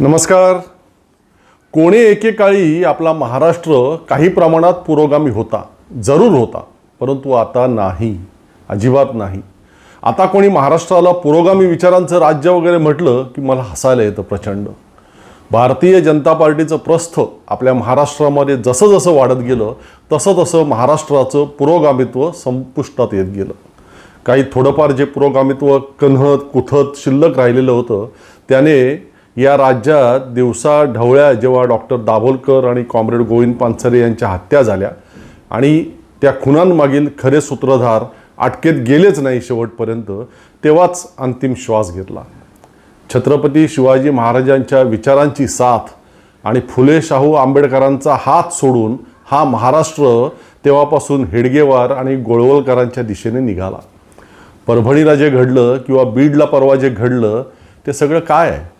नमस्कार. कोणी एकेकाळी आपला महाराष्ट्र काही प्रमाणात पुरोगामी होता जरूर होता परंतु आता नाही अजिबात नाही. आता कोणी महाराष्ट्राला पुरोगामी विचारांचं राज्य वगैरे म्हटलं की मला हसायला येतं प्रचंड. भारतीय जनता पार्टीचं प्रस्थ आपल्या महाराष्ट्रामध्ये जसं जसं वाढत गेलं तसं तसं महाराष्ट्राचं पुरोगामित्व संपुष्टात येत गेलं. काही थोडंफार जे पुरोगामित्व कन्हत कुथत शिल्लक राहिलेलं होतं त्याने या राज्यात दिवसा ढवळ्या जेव्हा डॉक्टर दाभोलकर आणि कॉम्रेड गोविंद पानसरे यांच्या हत्या झाल्या आणि त्या खुनांमागील खरे सूत्रधार अटकेत गेलेच नाही शेवटपर्यंत तेव्हाच अंतिम श्वास घेतला. छत्रपती शिवाजी महाराजांच्या विचारांची साथ आणि फुले शाहू आंबेडकरांचा हात सोडून हा महाराष्ट्र तेव्हापासून हेडगेवार आणि गोळवलकरांच्या दिशेने निघाला. परभणीला जे घडलं किंवा बीडला परवा जे घडलं ते सगळं काय आहे?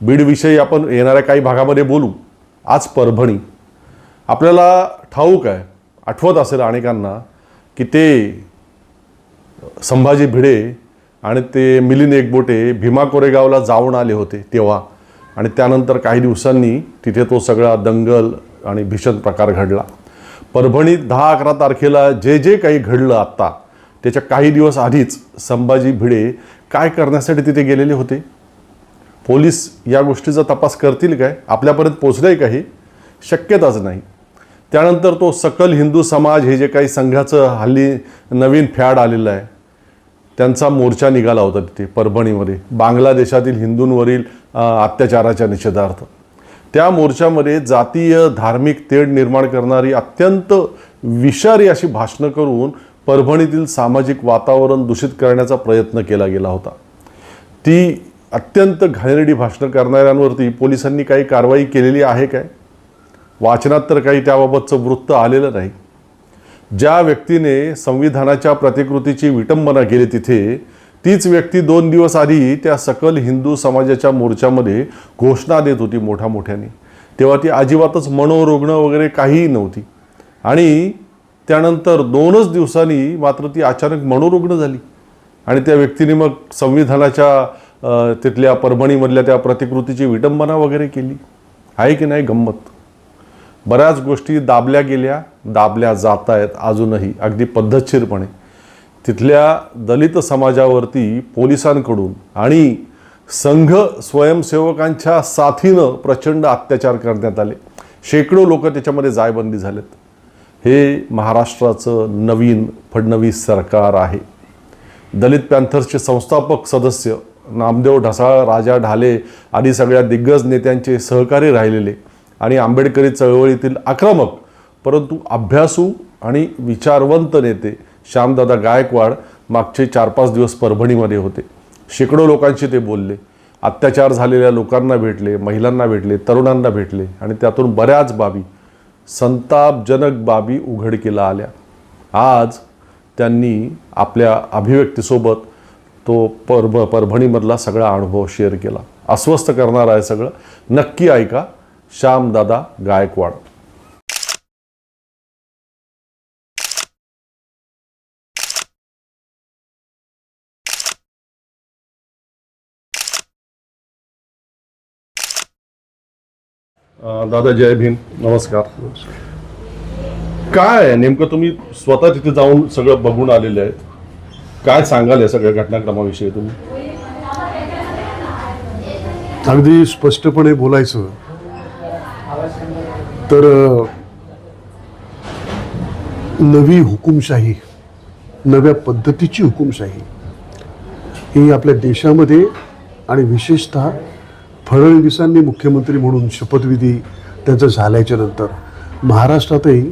बीडविषयी आपण येणाऱ्या काही भागामध्ये बोलू. आज परभणी. आपल्याला ठाऊक आहे आठवत असेल अनेकांना की ते संभाजी भिडे आणि ते मिलिंद एकबोटे भीमा कोरेगावला जाऊन आले होते तेव्हा. आणि त्यानंतर काही दिवसांनी तिथे तो सगळा दंगल आणि भीषण प्रकार घडला. परभणीत दहा अकरा तारखेला जे जे काही घडलं आत्ता त्याच्या काही दिवस आधीच संभाजी भिडे काय करण्यासाठी तिथे गेलेले होते? पोलीस या गोष्टीचा तपास करतील काय? आपल्यापर्यंत पोचलं आहे काही? शक्यताच नाही. त्यानंतर तो सकल हिंदू समाज हे जे काही संघाचं हल्ली नवीन फॅड आलेलं आहे त्यांचा मोर्चा निघाला होता तिथे परभणीमध्ये. बांगलादेशातील हिंदूंवरील अत्याचाराच्या निषेधार्थ. त्या मोर्चामध्ये जातीय धार्मिक तेढ निर्माण करणारी अत्यंत विषारी अशी भाषणं करून परभणीतील सामाजिक वातावरण दूषित करण्याचा प्रयत्न केला गेला होता. ती अत्यंत घाणेरडी भाषणं करणाऱ्यांवरती पोलिसांनी काही कारवाई केलेली आहे काय? वाचनात तर काही त्याबाबतचं वृत्त आलेलं नाही. ज्या व्यक्तीने संविधानाच्या प्रतिकृतीची विटंबना केली तिथे तीच व्यक्ती दोन दिवस आधी त्या सकल हिंदू समाजाच्या मोर्चामध्ये घोषणा देत होती मोठ्या मोठ्याने तेव्हा ती अजिबातच मनोरुग्ण वगैरे काहीही नव्हती. आणि त्यानंतर दोनच दिवसांनी मात्र ती अचानक मनोरुग्ण झाली. आणि त्या व्यक्तीने मग संविधानाच्या तिथल्या परभणीमधल्या त्या प्रतिकृतीची विटंबना वगैरे केली. आहे की नाही? गंमत. बऱ्याच गोष्टी दाबल्या गेल्या दाबल्या जात आहेत अजूनही अगदी पद्धतशीरपणे. तिथल्या दलित समाजावरती पोलिसांकडून आणि संघ स्वयंसेवकांच्या साथीनं प्रचंड अत्याचार करण्यात आले. शेकडो लोक त्याच्यामध्ये जायबंदी झालेत. हे महाराष्ट्राचं नवीन फडणवीस सरकार आहे. दलित पॅन्थर्सचे संस्थापक सदस्य नामदेव ढसाळ राजा ढाले आदी सगळ्या दिग्गज नेत्यांचे सहकारी राहिलेले आणि आंबेडकरी चळवळीतील आक्रमक परंतु अभ्यासू आणि विचारवंत नेते श्यामदादा गायकवाड मागचे चार पाच दिवस परभणीमध्ये होते. शेकडो लोकांशी ते बोलले. अत्याचार झालेल्या लोकांना भेटले महिलांना भेटले तरुणांना भेटले आणि त्यातून बऱ्याच बाबी संतापजनक बाबी उघडकीला आल्या. आज त्यांनी आपल्या अभिव्यक्तीसोबत तो परभ परभणीमधला सगळा अनुभव शेअर केला. अस्वस्थ करणार आहे सगळं. नक्की ऐका. श्यामदादा गायकवाड. दादा जय भीम. नमस्कार. काय नेमकं तुम्ही स्वतः तिथे जाऊन सगळं बघून आलेले आहेत. काय सांगाल या सगळ्या घटनाक्रमाविषयी तुम्ही? अगदी स्पष्टपणे बोलायचं तर नवी हुकुमशाही नव्या पद्धतीची हुकुमशाही ही आपल्या देशामध्ये आणि विशेषतः फडणवीसांनी मुख्यमंत्री म्हणून शपथविधी त्यांचं झाल्याच्यानंतर महाराष्ट्रातही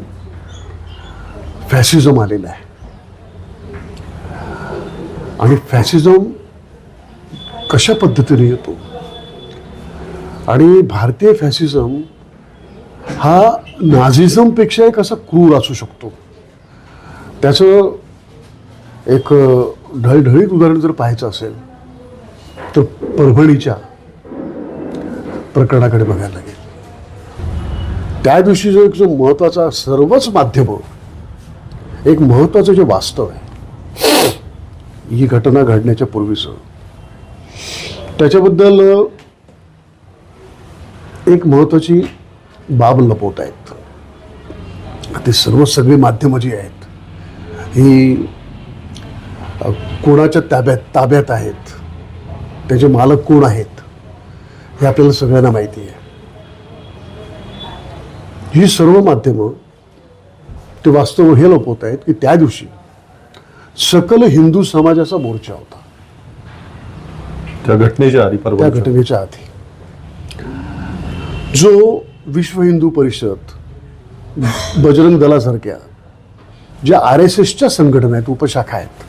फॅसिझम आलेला आहे. आणि फॅसिझम कशा पद्धतीने येतो? आणि भारतीय फॅसिझम हा नाझिझमपेक्षा एक असा क्रूर असू शकतो. त्याचं एक ढळढळीत उदाहरण जर पाहायचं असेल तर परभणीच्या प्रकरणाकडे बघायला लागेल. त्या दिवशी जो एक जो महत्त्वाचा सर्वच माध्यम एक महत्त्वाचं जे वास्तव आहे ही घटना घडण्याच्या पूर्वीचं. त्याच्याबद्दल एक महत्त्वाची बाब लपवत आहेत. ते सर्व सगळी माध्यमं जी आहेत ही कोणाच्या ताब्यात ताब्यात आहेत त्याचे मालक कोण आहेत हे आपल्याला सगळ्यांना माहिती आहे. ही सर्व माध्यमं ते वास्तव हे लपवत आहेत की त्या दिवशी सकल हिंदू समाजाचा मोर्चा होता. त्या घटनेच्या आधी त्या घटनेच्या आधी. जो विश्व हिंदू परिषद बजरंग दलासारख्या ज्या आर एस एसच्या संघटना आहेत उपशाखा आहेत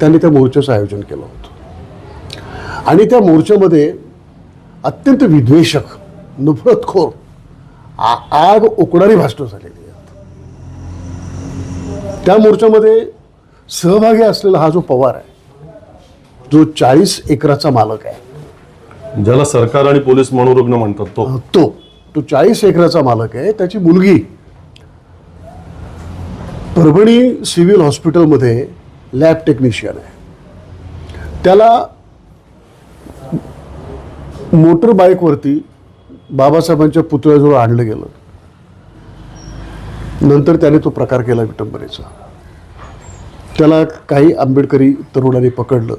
त्यांनी त्या मोर्चाचं आयोजन केलं होतं. आणि त्या मोर्चामध्ये अत्यंत विद्वेषक नफरतखोर आग उकडारी भाषणं झालेली आहेत. त्या मोर्चामध्ये सहभागी असलेला हा जो पवार आहे जो चाळीस एकराचा मालक आहे. ज्याला सरकार आणि पोलीस मनोरुग्ण म्हणतात तो. तो. तो चाळीस एकराचा मालक आहे. त्याची मुलगी परभणी सिव्हिल हॉस्पिटलमध्ये लॅब टेक्निशियन आहे. त्याला मोटर बाईकवरती बाबासाहेबांच्या पुतळ्याजवळ आणलं गेलं. नंतर त्याने तो प्रकार केला विटंबनेचा. त्याला काही आंबेडकरी तरुणांनी पकडलं.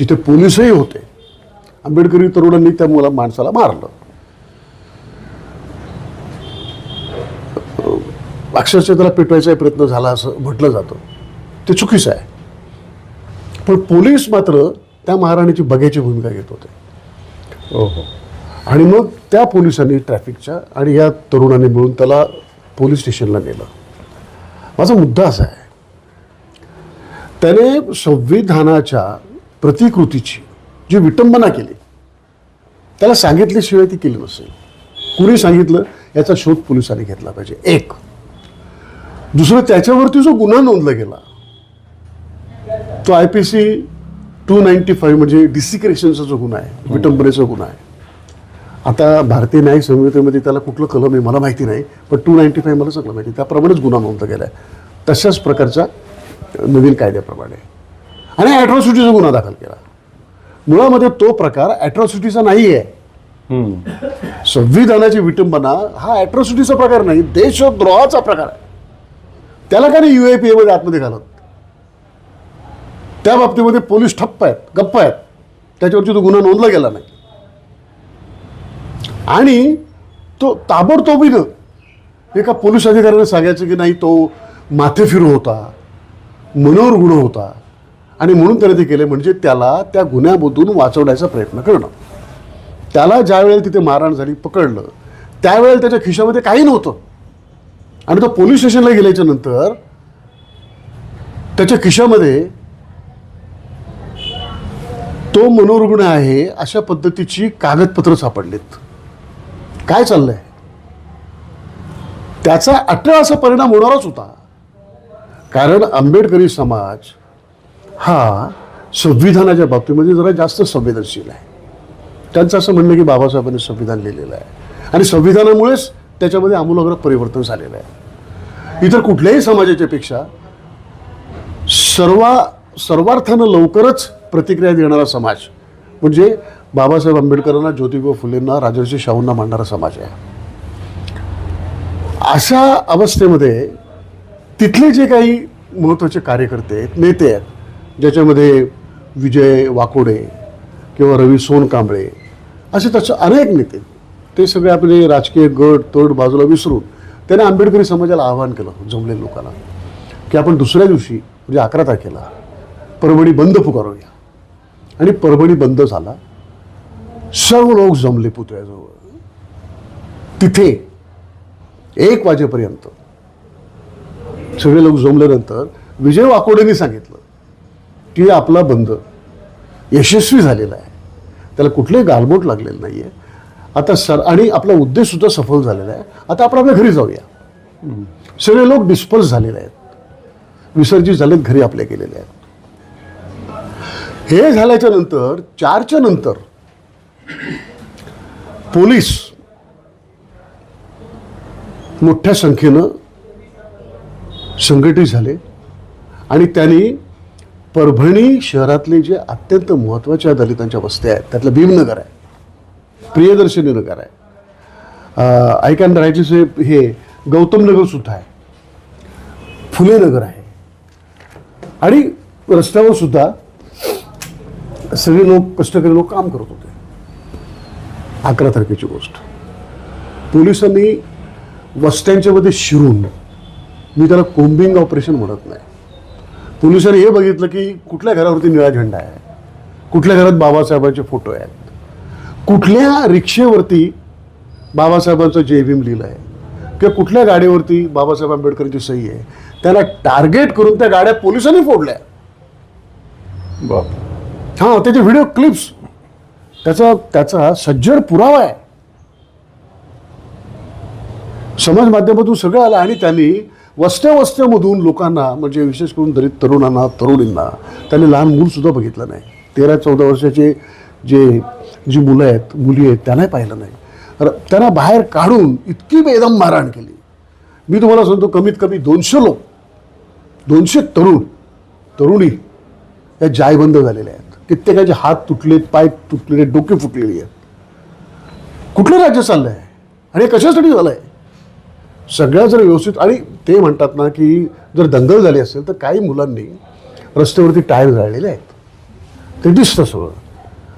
तिथे पोलीसही होते. आंबेडकरी तरुणांनी त्या मुला माणसाला मारलं. अक्षरशः त्याला पेटवायचा प्रयत्न झाला असं म्हटलं जातं. ते चुकीचं आहे. पण पोलीस मात्र त्या महाराणीची बघ्याची भूमिका घेत होते. आणि मग त्या पोलिसांनी ट्रॅफिकच्या आणि या तरुणांनी मिळून त्याला पोलीस स्टेशनला नेलं. माझा मुद्दा असा आहे. त्याने संविधानाच्या प्रतिकृतीची जी विटंबना केली त्याला सांगितल्याशिवाय ती केली नसेल. कुणी सांगितलं? याचा शोध पोलिसांनी घेतला पाहिजे. एक. दुसरं त्याच्यावरती जो गुन्हा नोंदला गेला तो I P C two ninety five म्हणजे डिसिक्रेशनचा जो गुन्हा आहे विटंबनेचा गुन्हा आहे. आता भारतीय न्याय संहितेमध्ये त्याला कुठलं कलम आहे मला माहिती नाही पण टू नाईन्टी फाईव्ह मला सगळं माहिती त्याप्रमाणेच गुन्हा नोंदला गेला आहे तशाच प्रकारचा नवीन कायद्याप्रमाणे. आणि ॲट्रॉसिटीचा गुन्हा दाखल केला. मुळामध्ये तो प्रकार ॲट्रॉसिटीचा नाही आहे. संविधानाची विटंबना हा ॲट्रॉसिटीचा प्रकार नाही देशद्रोहाचा प्रकार आहे. त्याला का नाही यू ए पी एमध्ये आतमध्ये घालत. त्या बाबतीमध्ये पोलीस ठप्प आहेत गप्प आहेत. त्याच्यावरती तो गुन्हा नोंदला गेला नाही. आणि तो ताबडतोबीनं एका पोलीस अधिकाऱ्याने सांगायचं की नाही तो माथे फिरू होता. मनोहर होता. आणि म्हणून त्याने ते केले म्हणजे त्याला त्या गुन्ह्यामधून वाचवण्याचा प्रयत्न करणं. त्याला ज्यावेळेला तिथे मारहाण झाली पकडलं त्यावेळेला त्याच्या खिशामध्ये काही नव्हतं. आणि तो पोलीस स्टेशनला गेल्याच्यानंतर त्याच्या खिशामध्ये तो मनोरुग्ण आहे अशा पद्धतीची कागदपत्र सापडलीत. काय चाललंय? त्याचा अटळ असा परिणाम होणारच होता. कारण आंबेडकरी समाज हा संविधानाच्या बाबतीमध्ये जरा जास्त संवेदनशील आहे. त्यांचं असं म्हणणं की बाबासाहेबांनी संविधान लिहिलेलं आहे. आणि संविधानामुळेच त्याच्यामध्ये आमूलाग्र परिवर्तन झालेलं आहे. इतर कुठल्याही समाजाच्या पेक्षा सर्वा सर्वार्थानं लवकरच प्रतिक्रिया देणारा समाज म्हणजे बाबासाहेब आंबेडकरांना ज्योतिबा फुलेंना राजर्षी शाहूंना मांडणारा समाज आहे. अशा अवस्थेमध्ये तिथले जे काही महत्त्वाचे कार्यकर्ते आहेत नेते आहेत ज्याच्यामध्ये विजय वाकोडे किंवा रवी सोनकांबळे असे तसे अनेक नेते ते सगळे आपले राजकीय गट तोड बाजूला विसरून त्याने आंबेडकरी समाजाला आवाहन केलं जमलेल्या लोकांना की आपण दुसऱ्या दिवशी म्हणजे अकरा तारखेला परभणी बंद पुकारूया. आणि परभणी बंद झाला सर्व लोक जमले पुतळ्याजवळ. तिथे एक वाजेपर्यंत सगळे लोक जमल्यानंतर विजय वाकोडेंनी सांगितलं की आपला बंद यशस्वी झालेला आहे. त्याला कुठलंही गालबोट लागलेलं नाही आहे आता सर आणि आपला उद्देशसुद्धा सफल झालेला आहे. आता आपण आपल्या घरी जाऊया. सगळे लोक डिस्पर्स झालेले आहेत. विसर्जित झालेत घरी आपल्या गेलेले आहेत. हे झाल्याच्यानंतर चारच्या नंतर पोलीस मोठ्या संख्येनं संघटित झाले. आणि त्यांनी परभणी शहरातले जे अत्यंत महत्त्वाच्या दलितांच्या वस्त्या आहेत त्यातलं भीमनगर आहे प्रियदर्शनी नगर आहे. आय कॅन राहायचे हे गौतम नगर सुद्धा आहे फुले नगर आहे. आणि रस्त्यावर सुद्धा सगळे लोक कष्टकरी लोक काम करत होते. अकरा तारखेची गोष्ट. पोलिसांनी वस्त्यांच्यामध्ये शिरून मी त्याला कोम्बिंग ऑपरेशन म्हणत नाही. पोलिसांनी हे बघितलं की कुठल्या घरावरती निळा झेंडा आहे? कुठल्या घरात बाबासाहेबांचे फोटो आहेत? कुठल्या रिक्षेवरती बाबासाहेबांचं जय भीम लिहिलं आहे? किंवा कुठल्या गाडीवरती बाबासाहेब आंबेडकरांची सही आहे? त्याला टार्गेट करून त्या गाड्या पोलिसांनी फोडल्या. बाप. हां त्याचे व्हिडिओ क्लिप्स त्याचा त्याचा सज्जड पुरावा आहे. समाज माध्यमातून सगळं आलं आणि त्यांनी वस्त्या वस्त्यामधून लोकांना म्हणजे विशेष करून दलित तरुणांना तरुणींना त्यांनी लहान मूलसुद्धा बघितलं नाही. तेरा चौदा वर्षाचे जे जी मुलं आहेत मुली आहेत त्यांनाही पाहिलं नाही. तर त्यांना बाहेर काढून इतकी बेदम मारहाण केली. मी तुम्हाला सांगतो कमीत कमी दोनशे लोक दोनशे तरुण तरुणी या जायबंद झालेल्या आहेत. कित्येकाचे हात तुटलेत पाय तुटलेले डोके फुटलेली आहेत. कुठलं राज्य चाललं आहे आणि हे कशासाठी झालं आहे सगळ्या जर व्यवस्थित आणि ते म्हणतात ना की जर दंगल झाली असेल तर काही मुलांनी रस्त्यावरती टायर जाळलेले आहेत. ते दिसतं सगळं.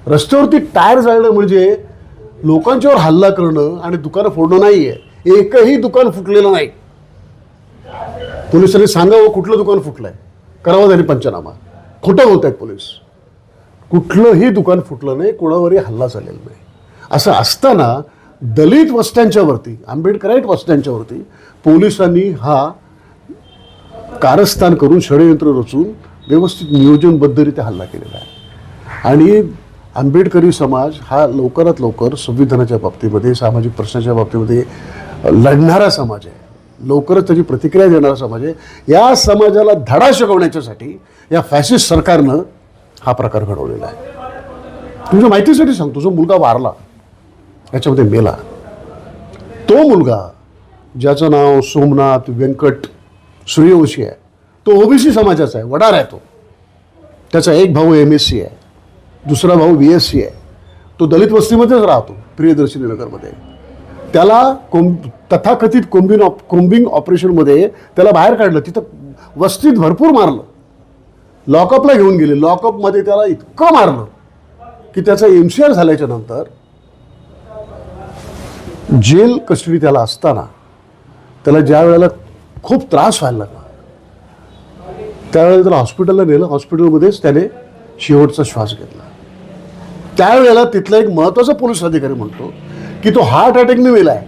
रस्त्यावरती टायर जाळणं म्हणजे लोकांच्यावर हल्ला करणं आणि दुकानं फोडणं नाही आहे एकही दुकान फुटलेलं नाही. पोलिसांनी सांगावं कुठलं दुकान फुटलंय. करावा त्यांनी पंचनामा. खोटं होत आहेत पोलीस. कुठलंही दुकान फुटलं नाही कोणावरही हल्ला झालेला नाही. असं असताना दलित वस्त्यांच्या वरती आंबेडकराईट वस्त्यांच्या वरती पोलिसांनी हा कारस्थान करून षडयंत्र रचून व्यवस्थित नियोजनबद्धरित्या हल्ला केलेला आहे. आणि आंबेडकरी समाज हा लवकरात लवकर संविधानाच्या बाबतीमध्ये सामाजिक प्रश्नाच्या बाबतीमध्ये लढणारा समाज आहे. लवकरच त्याची प्रतिक्रिया देणारा समाज आहे. या समाजाला धडा शिकवण्याच्यासाठी या फॅसिस्ट सरकारनं हा प्रकार घडवलेला आहे. तुमच्या माहितीसाठी सांगतो जो मुलगा वारला. याच्यामध्ये मेला. तो मुलगा ज्याचं नाव सोमनाथ व्यंकट सूर्यवंशी आहे तो ओबीसी समाजाचा आहे वडार आहे तो त्याचा एक भाऊ एम एस सी आहे दुसरा भाऊ बी एस सी आहे. तो दलित वस्तीमध्येच राहतो प्रियदर्शनी नगरमध्ये. त्याला कोम तथाकथित कोम्बिंग ऑप कोंबिंग ऑपरेशनमध्ये त्याला बाहेर काढलं तिथं वस्तीत भरपूर मारलं. लॉकअपला घेऊन गेले लॉकअपमध्ये त्याला इतकं मारलं की त्याचा एम सी आर झाल्याच्यानंतर जेल कस्टडी त्याला असताना त्याला ज्या वेळेला खूप त्रास व्हायला लागला त्यावेळेला त्याला हॉस्पिटलला नेलं. हॉस्पिटलमध्येच त्याने शेवटचा श्वास घेतला. त्यावेळेला तिथला एक महत्त्वाचा पोलीस अधिकारी म्हणतो की तो हार्ट अटॅकने मेलाय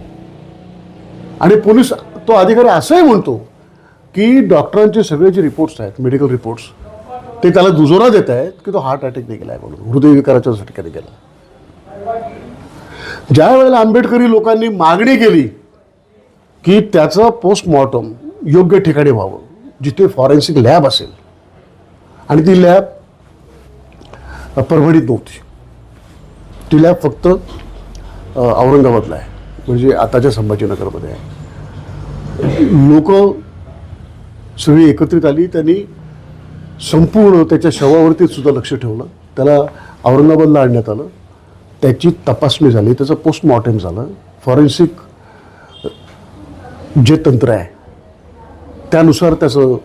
आणि पोलीस तो अधिकारी असंही म्हणतो की डॉक्टरांचे सगळे जे रिपोर्ट्स आहेत मेडिकल रिपोर्ट्स ते त्याला दुजोरा देत आहेत की तो हार्ट अटॅकने गेला आहे म्हणून. हृदयविकाराच्या झटक्याने गेला. ज्या वेळेला आंबेडकरी लोकांनी मागणी केली की त्याचं पोस्टमॉर्टम योग्य ठिकाणी व्हावं जिथे फॉरेन्सिक लॅब असेल. आणि ती लॅब परभणीत नव्हती. ती लॅब फक्त औरंगाबादला आहे म्हणजे आताच्या संभाजीनगरमध्ये आहे. लोक सगळी एकत्रित आली त्यांनी संपूर्ण त्याच्या शवावरती सुद्धा लक्ष ठेवलं. त्याला औरंगाबादला आणण्यात आलं. त्याची तपासणी झाली त्याचं पोस्टमॉर्टम झालं. फॉरेन्सिक जे तंत्र आहे त्यानुसार त्याचं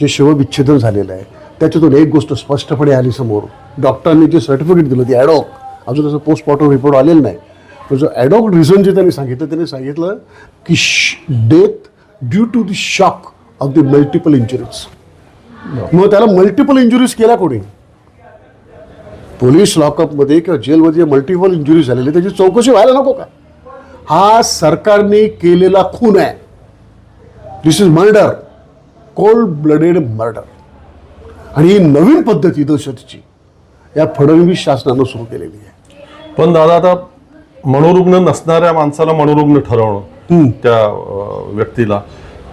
जे शवविच्छेदन झालेलं आहे त्याच्यातून एक गोष्ट स्पष्टपणे आली समोर. डॉक्टरांनी जे सर्टिफिकेट दिलं ते ॲडॉक अजून त्याचं पोस्टमॉर्टम रिपोर्ट आलेलं नाही. पण जो ॲडॉक रिझन जे त्यांनी सांगितलं त्यांनी सांगितलं की death due to the shock of the multiple injuries मग त्याला मल्टिपल इंजुरीज केल्या कोणी? पोलीस लॉकअपमध्ये किंवा जेलमध्ये मल्टिपल इंजुरी झालेली त्याची चौकशी व्हायला नको का? हा सरकारने केलेला खून आहे. This is murder cold blooded murder आणि ही नवीन पद्धती दहशतीची या फडणवीस शासनानं सुरू केलेली आहे. पण दादा आता मनोरुग्ण नसणाऱ्या माणसाला मनोरुग्ण ठरवणं त्या व्यक्तीला.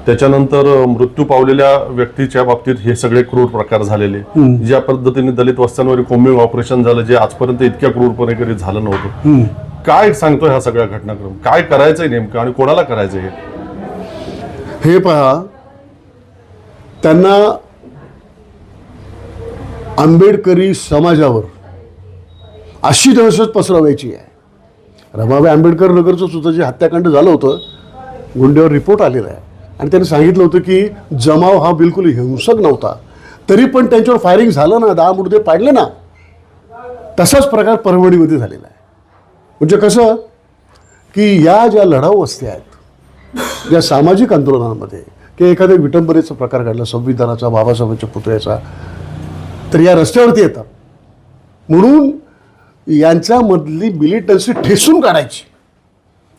त्याच्यानंतर मृत्यू पावलेल्या व्यक्तीच्या बाबतीत हे सगळे क्रूर प्रकार झालेले. ज्या पद्धतीने दलित वस्त्यांवर कोम्बिंग ऑपरेशन झालं जे आजपर्यंत इतक्या क्रूरपणे कधी झालं नव्हतं. काय सांगतोय हा सगळा घटनाक्रम? काय करायचंय नेमकं आणि कोणाला करायचंय हे? हे पहा त्यांना आंबेडकरी समाजावर अशी दहशत पसरवायची आहे. रमाबाई आंबेडकर नगरचं सुद्धा जे हत्याकांड झालं होतं गुंड्यावर रिपोर्ट आलेला आहे. आणि त्यांनी सांगितलं होतं की जमाव हा बिलकुल हिंसक नव्हता. तरी पण त्यांच्यावर फायरिंग झालं ना दहा मुठदे पाडले ना तसाच प्रकार परभणीमध्ये झालेला आहे. म्हणजे कसं की या ज्या लढाऊ वस्त्या आहेत ज्या सामाजिक आंदोलनांमध्ये किंवा एखाद्या विटंबनेचा प्रकार घडला संविधानाचा बाबासाहेबांच्या पुतळ्याचा तर या रस्त्यावरती येतात. म्हणून यांच्यामधली मिलिटन्सी ठेसून काढायची.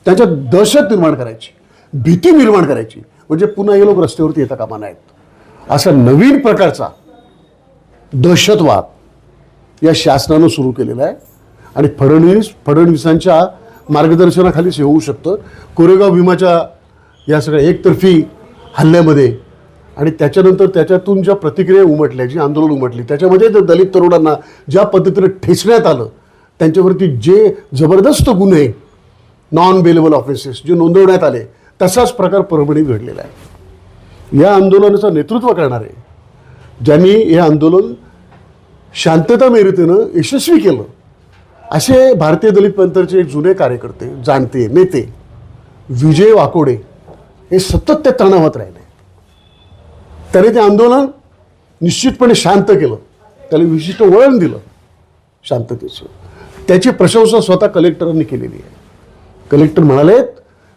त्यांच्यात दहशत निर्माण करायची. भीती निर्माण करायची. म्हणजे पुन्हा हे लोक रस्त्यावरती येता कामा नाहीत. असा नवीन प्रकारचा दहशतवाद या शासनानं सुरू केलेला आहे. आणि फडणवीस फडणवीसांच्या मार्गदर्शनाखालीच हे होऊ शकतं. कोरेगाव भीमाच्या या सगळ्या एकतर्फी हल्ल्यामध्ये आणि त्याच्यानंतर त्याच्यातून ज्या प्रतिक्रिया उमटल्या जी आंदोलन उमटली त्याच्यामध्ये दलित तरुणांना ज्या पद्धतीने ठेचण्यात आलं त्यांच्यावरती जे जबरदस्त गुन्हे नॉन बेलेबल ऑफेन्सेस जे नोंदवण्यात आले तसाच प्रकार परभणी घडलेला आहे. या आंदोलनाचं नेतृत्व करणारे ज्यांनी हे आंदोलन शांतता मेरितीनं यशस्वी केलं असे भारतीय दलित पंथाचे एक जुने कार्यकर्ते जाणते नेते विजय वाकोडे हे सतत त्या तणावात राहिले. त्याने ते आंदोलन निश्चितपणे शांत केलं. त्याला विशिष्ट वळण दिलं शांततेचं. त्याची प्रशंसा स्वतः कलेक्टरांनी केलेली आहे. कलेक्टर म्हणालेत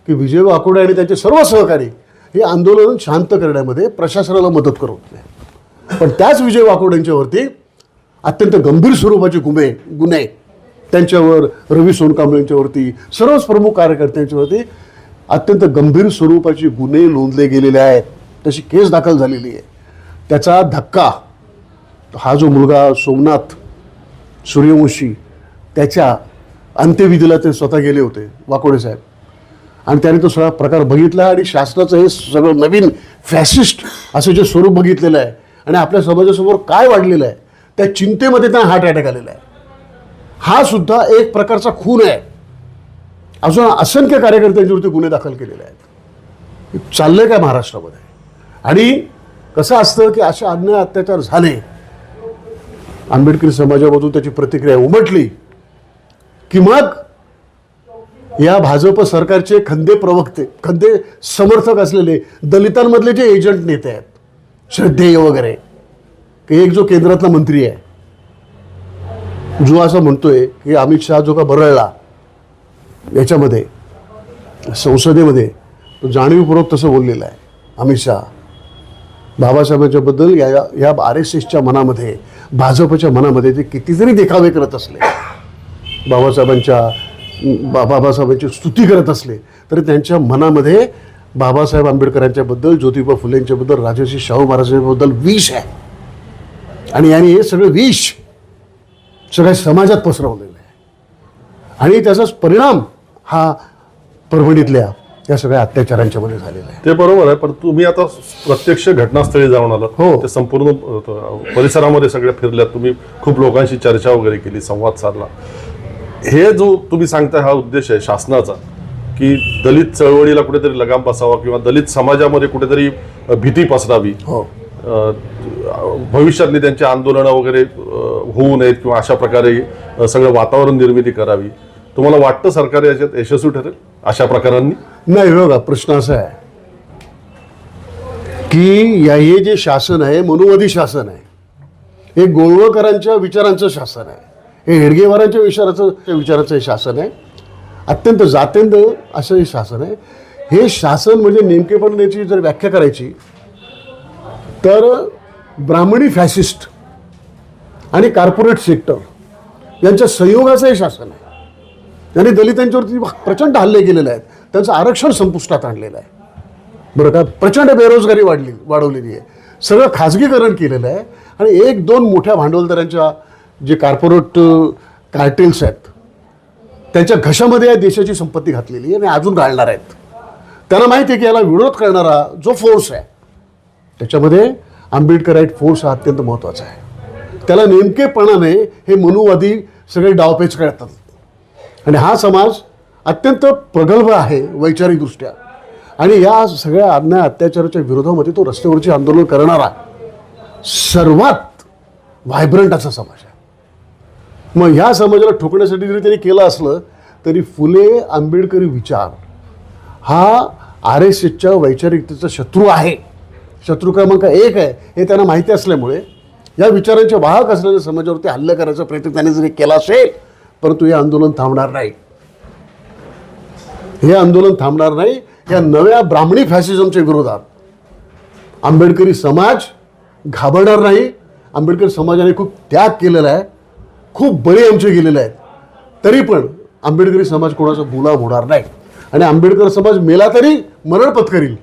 की विजय वाकोडे आणि त्यांचे सर्व सहकारी हे आंदोलन शांत करण्यामध्ये प्रशासनाला मदत करत होते. पण त्याच विजय वाकोड यांच्यावरती अत्यंत गंभीर स्वरूपाचे गुन्हे गुन्हे त्यांच्यावर रवी सोनकांबळेंच्यावरती सर्वच प्रमुख कार्यकर्त्यांच्यावरती अत्यंत गंभीर स्वरूपाचे गुन्हे नोंदले गेलेले आहेत. तशी केस दाखल झालेली आहे. त्याचा धक्का हा जो मुलगा सोमनाथ सूर्यवंशी त्याच्या अंत्यविधीला ते स्वतः गेले होते वाकोडे साहेब. आणि त्याने तो सगळा प्रकार बघितला आणि शासनाचं हे सगळं नवीन फॅसिस्ट असं जे स्वरूप बघितलेलं आहे आणि आपल्या समाजासमोर काय वाढलेलं आहे त्या चिंतेमध्ये त्यांना हार्ट अटॅक आलेला आहे. हा सुद्धा एक प्रकारचा खून आहे. अजून असंख्य कार्यकर्त्यांच्यावरती गुन्हे दाखल केलेले आहेत. चाललंय काय महाराष्ट्रामध्ये? आणि कसं असतं की असे अन्याय अत्याचार झाले आंबेडकरी समाजामधून त्याची प्रतिक्रिया उमटली की मग या भाजप सरकारचे खंदे प्रवक्ते खंदे समर्थक असलेले दलितांमधले जे एजंट नेते आहेत श्रद्धेय वगैरे एक जो केंद्रातला मंत्री आहे जो असं म्हणतोय की अमित शहा जो का बरळला याच्यामध्ये संसदेमध्ये तो जाणीवपूर्वक तसं बोललेलं आहे अमित शहा. बाबासाहेबांच्याबद्दल या या आर एस एसच्या मनामध्ये भाजपच्या मनामध्ये ते कितीतरी देखावे करत असले. बाबासाहेबांच्या बाबासाहेबांची स्तुती करत असले तरी त्यांच्या मनामध्ये बाबासाहेब आंबेडकरांच्याबद्दल ज्योतिबा फुलेंच्याबद्दल राजर्षी शाहू महाराजांबद्दल विष आहे. आणि यांनी हे सगळं विष सगळ्या समाजात पसरवलेलं आहे. आणि त्याचाच परिणाम हा परभणीतल्या या सगळ्या अत्याचारांच्या मध्ये झालेला आहे. ते बरोबर आहे पण तुम्ही आता प्रत्यक्ष घटनास्थळी जाऊन आलात. हो. ते संपूर्ण परिसरामध्ये सगळ्या फिरल्यात. तुम्ही खूप लोकांशी चर्चा वगैरे केली संवाद साधला. हे जो तुम्ही सांगताय हा उद्देश आहे शासनाचा की दलित चळवळीला कुठेतरी लगाम बसावा किंवा दलित समाजामध्ये कुठेतरी भीती पसरावी. हो. भविष्यातली त्यांची आंदोलनं वगैरे होऊ नयेत किंवा अशा प्रकारे सगळं वातावरण निर्मिती करावी. तुम्हाला वाटतं सरकार याच्यात यशस्वी ठरेल अशा प्रकारांनी? नाही बघा प्रश्न असा आहे की या हे जे शासन आहे मनुवादी शासन आहे हे गोळवळकरांच्या विचारांचं शासन आहे. हे हेडगेवारांच्या विचाराचं त्या विचाराचं हे शासन आहे. अत्यंत जातेंद असं हे शासन आहे. हे शासन म्हणजे नेमकेपण याची जर व्याख्या करायची तर ब्राह्मणी फॅसिस्ट आणि कॉर्पोरेट सेक्टर यांच्या संयोगाचं हे शासन आहे. त्यांनी दलितांच्यावरती प्रचंड हल्ले केलेले आहेत. त्यांचं आरक्षण संपुष्टात आणलेलं आहे. बरं का? प्रचंड बेरोजगारी वाढली वाढवलेली आहे. सगळं खाजगीकरण केलेलं आहे. आणि एक दोन मोठ्या भांडवलदारांच्या जे कार्पोरेट कार्टेल्स आहेत त्यांच्या घशामध्ये या देशाची संपत्ती घातलेली आहे आणि अजून घालणार आहेत. त्यांना माहिती आहे की याला विरोध करणारा जो फोर्स आहे त्याच्यामध्ये आंबेडकराईट फोर्स हा अत्यंत महत्त्वाचा आहे. त्याला नेमकेपणाने हे मनुवादी सगळे डावपेच करतात. आणि हा समाज अत्यंत प्रगल्भ आहे वैचारिकदृष्ट्या. आणि या सगळ्या अन्याय अत्याचाराच्या विरोधामध्ये तो रस्त्यावरची आंदोलन करणारा सर्वात व्हायब्रंट असा समाज आहे. मग ह्या समाजाला ठोकण्यासाठी जरी त्यांनी केलं असलं तरी फुले आंबेडकरी विचार हा आर एस एसच्या वैचारिकतेचा शत्रू आहे. शत्रू क्रमांक एक आहे हे त्यांना माहिती असल्यामुळे या विचारांचे वाहक असलेल्या समाजावरती हल्ला करायचा प्रयत्न त्याने जरी केला असेल परंतु हे आंदोलन थांबणार नाही. हे आंदोलन थांबणार नाही या नव्या ब्राह्मणी फॅसिझमच्या विरोधात. आंबेडकरी समाज घाबरणार नाही. आंबेडकर समाजाने खूप त्याग केलेला आहे. खूप बळी आमचे गेलेले आहेत. तरी पण आंबेडकरी समाज कोणाचा गुलाम होणार नाही. आणि आंबेडकर समाज मेला तरी मरण पत्करील.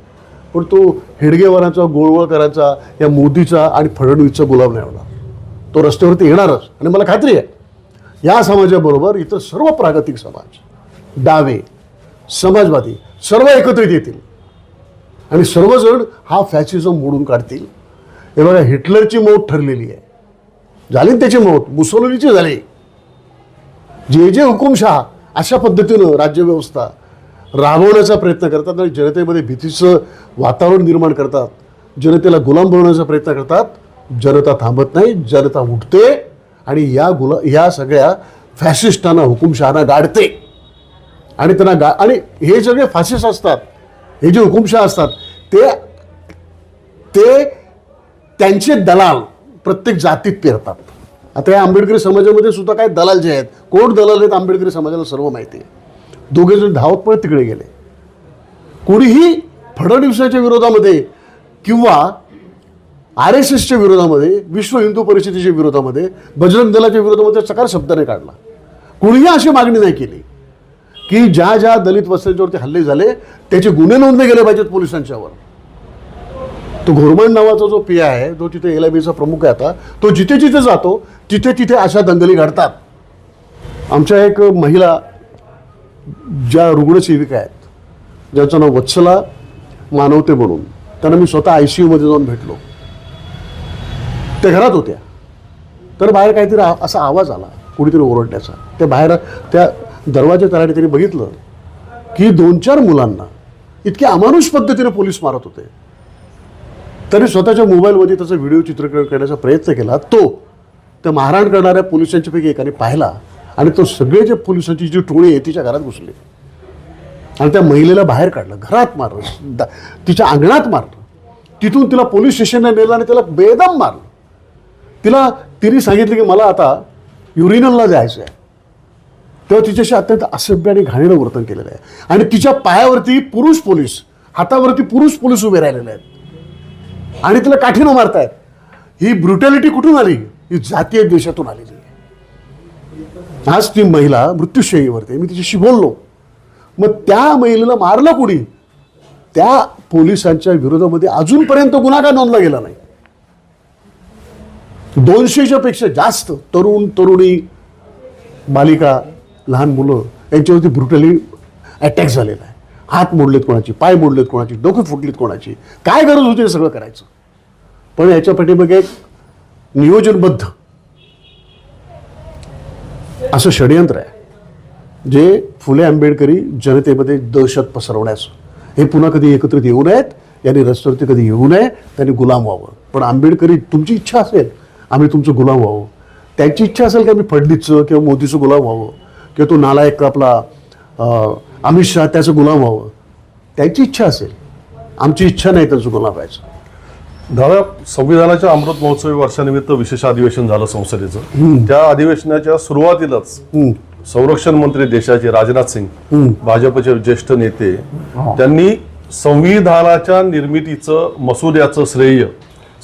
पण तो हेडगेवारांचा गोळवळकरांचा या मोदीचा आणि फडणवीसचा गुलाम नाही होणार. तो रस्त्यावरती येणारच. आणि मला खात्री आहे या समाजाबरोबर इतर सर्व प्रागतिक समाज डावे समाजवादी सर्व एकत्रित येतील. आणि सर्वजण हा फॅसिझम मोडून काढतील. हे बघा हिटलरची मौत ठरलेली आहे. झाली त्याची मौत? मुसोलिनीची झाली. जे जे हुकुमशहा अशा पद्धतीनं राज्यव्यवस्था राबवण्याचा प्रयत्न करतात आणि जनतेमध्ये भीतीचं वातावरण निर्माण करतात जनतेला गुलाम बनवण्याचा प्रयत्न करतात जनता थांबत नाही जनता उठते आणि या गुला या सगळ्या फॅसिस्टांना हुकुमशहाना गाडते. आणि त्यांना गा आणि हे सगळे फासिस्ट असतात हे जे हुकुमशाह असतात ते ते त्यांचे दलाल प्रत्येक जातीत पेरतात. आता या आंबेडकरी समाजामध्ये सुद्धा काय दलाल जे आहेत कोण दलाल आहेत आंबेडकरी समाजाला सर्व माहिती आहे. दोघे जण धावत पळत तिकडे गेले. कोणीही फडणवीसाच्या विरोधामध्ये किंवा आर एस एसच्या विरोधामध्ये विश्व हिंदू परिषदेच्या विरोधामध्ये बजरंग दलाच्या विरोधामध्ये सकार शब्दाने काढला. कोणीही अशी मागणी नाही केली की ज्या ज्या दलित वस्त्यांच्यावरती हल्ले झाले त्याचे गुन्हे नोंदले गेले पाहिजेत पोलिसांच्यावर. तो घोरमंड नावाचा जो पी आहे जो तिथे एल आय बीचा प्रमुख आहे आता तो जिथे जिथे जातो तिथे तिथे अशा दंगली घडतात. आमच्या एक महिला ज्या रुग्णसेविका आहेत ज्याचं नाव वत्सला मानवते म्हणून त्यांना मी स्वतः आय सी यूमध्ये जाऊन भेटलो. त्या घरात होत्या. तर बाहेर काहीतरी असा आवाज आला कुणीतरी ओरडण्याचा. त्या बाहेर त्या दरवाजा तलाठी त्यांनी बघितलं की दोन चार मुलांना इतक्या अमानुष पद्धतीने पोलीस मारत होते. तरी स्वतःच्या मोबाईलमध्ये त्याचा व्हिडिओ चित्रीकरण करण्याचा प्रयत्न केला तो त्या मारहाण करणाऱ्या पोलिसांच्यापैकी एकाने पाहिला आणि तो सगळे जे पोलिसांची जी टोळी आहे तिच्या घरात घुसले. आणि त्या महिलेला बाहेर काढलं घरात मारलं दा- तिच्या अंगणात मारलं. तिथून तिला पोलीस स्टेशनला नेलं आणि तिला बेदम मारलं. तिला तिने सांगितलं की मला आता युरिनलला जायचं आहे. तेव्हा तिच्याशी अत्यंत असभ्य आणि घाणेरं वर्तन केलेलं आहे. आणि तिच्या पायावरती पुरुष पोलीस हातावरती पुरुष पोलीस उभे राहिलेले आहेत. आणि तिला काठीनं मारतायत. ही ब्रुटॅलिटी कुठून आली? ही जातीय देशातून आलेली आहे. आज ती महिला मृत्यूशयीवरती मी तिच्याशी बोललो. मग त्या महिलेला मारलं कोणी? त्या पोलिसांच्या विरोधामध्ये अजूनपर्यंत गुन्हा का नोंदला गेला नाही. दोनशेच्या पेक्षा जास्त तरुण तरुणी बालिका लहान मुलं यांच्यावरती ब्रुटली अटॅक झालेला आहे. हात मोडलेत कोणाची पाय मोडलेत कोणाची डोके फुटलीत कोणाची? काय गरज होती हे सगळं करायचं? पण याच्या पाठीमागे एक नियोजनबद्ध असं षडयंत्र आहे जे फुले आंबेडकरी जनतेमध्ये दहशत पसरवण्याचं हे पुन्हा कधी एकत्रित येऊ नयेत यांनी रस्त्यावरती कधी येऊ नये त्यांनी गुलाम व्हावं. पण आंबेडकरी तुमची इच्छा असेल आम्ही तुमचं गुलाम व्हावं. त्यांची इच्छा असेल की आम्ही फडणीसचं किंवा मोदीचं गुलाम व्हावं किंवा तो नालायक आपला अमित शहा त्याचं गुलाम व्हावं. त्यांची इच्छा असेल. आमची इच्छा नाही त्यांचं गुलाम व्हायचं. दादा संविधानाच्या अमृत महोत्सवी वर्षानिमित्त विशेष अधिवेशन झालं संसदेचं. त्या अधिवेशनाच्या सुरुवातीलाच. संरक्षण मंत्री देशाचे राजनाथ सिंग भाजपचे ज्येष्ठ नेते त्यांनी संविधानाच्या निर्मितीचं मसुद्याचं श्रेय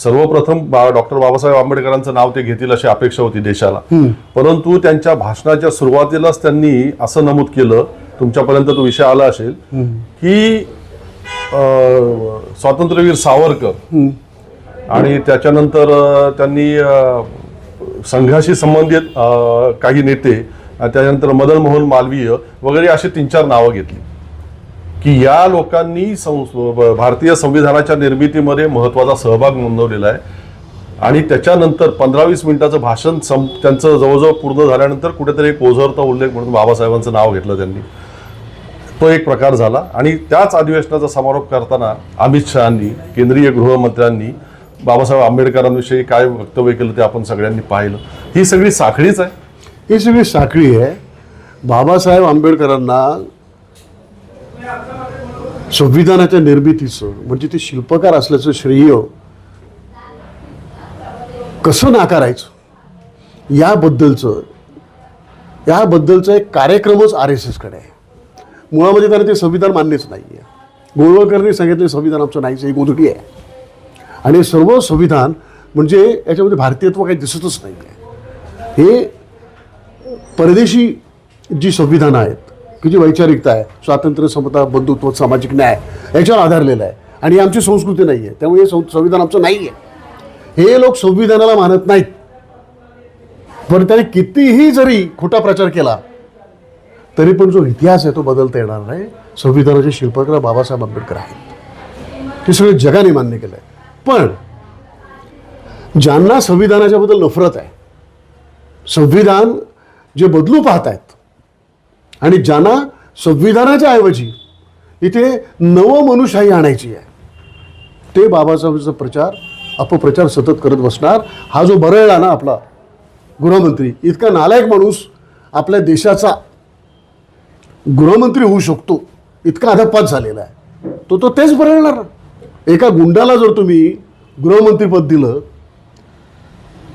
सर्वप्रथम बा डॉक्टर बाबासाहेब आंबेडकरांचं नाव ते घेतील अशी अपेक्षा होती देशाला. परंतु त्यांच्या भाषणाच्या सुरुवातीलाच त्यांनी असं नमूद केलं तुमच्यापर्यंत तो विषय आला असेल की स्वातंत्र्यवीर सावरकर आणि त्याच्यानंतर त्यांनी संघाशी संबंधित काही नेते त्याच्यानंतर मदन मोहन मालवीय वगैरे अशी तीन चार नावं घेतली. की या लोकांनी भारतीय संविधानाच्या निर्मितीमध्ये महत्त्वाचा सहभाग नोंदवलेला आहे. आणि त्याच्यानंतर पंधरा वीस मिनिटाचं भाषण सं त्यांचं जवळजवळ पूर्ण झाल्यानंतर कुठेतरी एक ओझरता उल्लेख म्हणून बाबासाहेबांचं नाव घेतलं त्यांनी. तो एक प्रकार झाला. आणि त्याच अधिवेशनाचा समारोप करताना अमित शहानी केंद्रीय गृहमंत्र्यांनी बाबासाहेब आंबेडकरांविषयी काय वक्तव्य केलं ते आपण सगळ्यांनी पाहिलं. ही सगळी साखळीच आहे. ही सगळी साखळी आहे. बाबासाहेब आंबेडकरांना संविधानाच्या निर्मितीचं म्हणजे ते शिल्पकार असल्याचं श्रेय कसं नाकारायचं? याबद्दलचं याबद्दलचा एक कार्यक्रमच आर एस एसकडे आहे. मुळामध्ये त्याने ते संविधान मान्यच नाही आहे गोळवळकरांनी सांगितले संविधान आमचं नाहीच ही गोधडी आहे. आणि सर्व संविधान म्हणजे याच्यामध्ये भारतीयत्व काही दिसतच नाही आहे हे परदेशी जी संविधानं आहेत की जी वैचारिकता आहे स्वातंत्र्य समता बंधुत्व सामाजिक न्याय याच्यावर आधारलेलं आहे. आणि ही आमची संस्कृती नाही आहे त्यामुळे हे सं- संविधान आमचं नाही आहे हे लोक संविधानाला मानत नाहीत. पण त्याने कितीही जरी खोटा प्रचार केला तरी पण जो इतिहास आहे तो बदलता येणार नाही. संविधानाचे शिल्पकार बाबासाहेब आंबेडकर आहेत. ते सगळे जगाने मान्य केलं आहे पण ज्यांना संविधानाच्याबद्दल नफरत आहे संविधान जे बदलू पाहत आहेत आणि ज्यांना संविधानाच्या ऐवजी इथे नवमनुषाही आणायची आहे ते बाबासाहेबांचा प्रचार अपप्रचार सतत करत बसणार. हा जो बरळला ना आपला गृहमंत्री इतका नालायक माणूस आपल्या देशाचा गृहमंत्री होऊ शकतो. इतका अधपात झालेला आहे. तो तो तेच बरळणार ना. एका गुंडाला जर तुम्ही गृहमंत्रीपद दिलं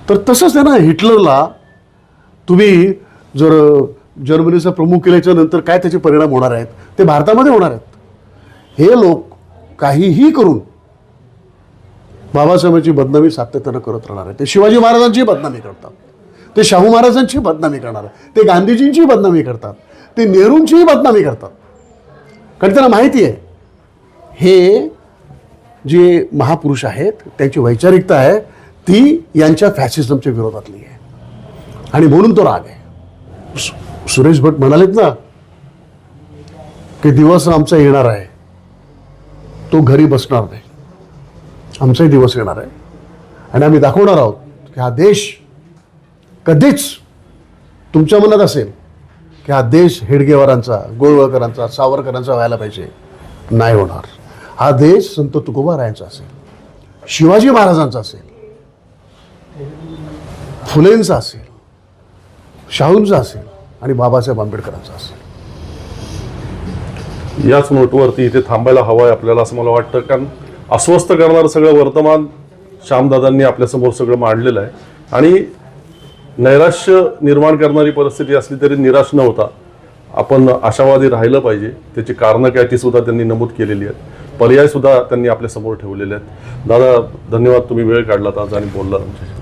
तर तसंच आहे ना हिटलरला तुम्ही जर जर्मनीचा प्रमुख केल्याच्यानंतर काय त्याचे परिणाम होणार आहेत ते भारतामध्ये होणार आहेत. हे लोक काहीही करून बाबासाहेबांची बदनामी सातत्यानं करत राहणार आहे ते शिवाजी महाराजांची बदनामी करतात. ते शाहू महाराजांची बदनामी करणार आहे ते गांधीजींची बदनामी करतात. ते नेहरूंचीही बदनामी करतात. कारण त्यांना माहिती आहे हे जे महापुरुष आहेत त्यांची वैचारिकता आहे ती यांच्या फॅसिझमच्या विरोधातली आहे. आणि म्हणून तो राग आहे. सुरेश भट म्हणालेत ना की दिवस आमचा येणार आहे तो घरी बसणार नाही. आमचाही दिवस येणार आहे. आणि आम्ही दाखवणार आहोत की हा देश कधीच तुमच्या मनात असेल की हा देश हेडगेवारांचा गोळवळकरांचा सावरकरांचा व्हायला पाहिजे. नाही होणार. हा देश संत तुकोबारायांचा असेल शिवाजी महाराजांचा असेल फुलेंचा असेल शाहूंचा असेल आणि बाबासाहेब आंबेडकरांचा असेल. याच नोटवरती इथे थांबायला हवं आहे आपल्याला असं मला वाटतं कारण अस्वस्थ करणारं सगळं वर्तमान श्यामदादांनी आपल्यासमोर सगळं मांडलेलं आहे. आणि नैराश्य निर्माण करणारी परिस्थिती असली तरी निराश न होता आपण आशावादी राहिलं पाहिजे. त्याची कारणं काय ती सुद्धा त्यांनी नमूद केलेली आहेत. पर्याय सुद्धा त्यांनी आपल्यासमोर ठेवलेले आहेत. दादा धन्यवाद. तुम्ही वेळ काढलात आज आणि बोलला आमच्याशी.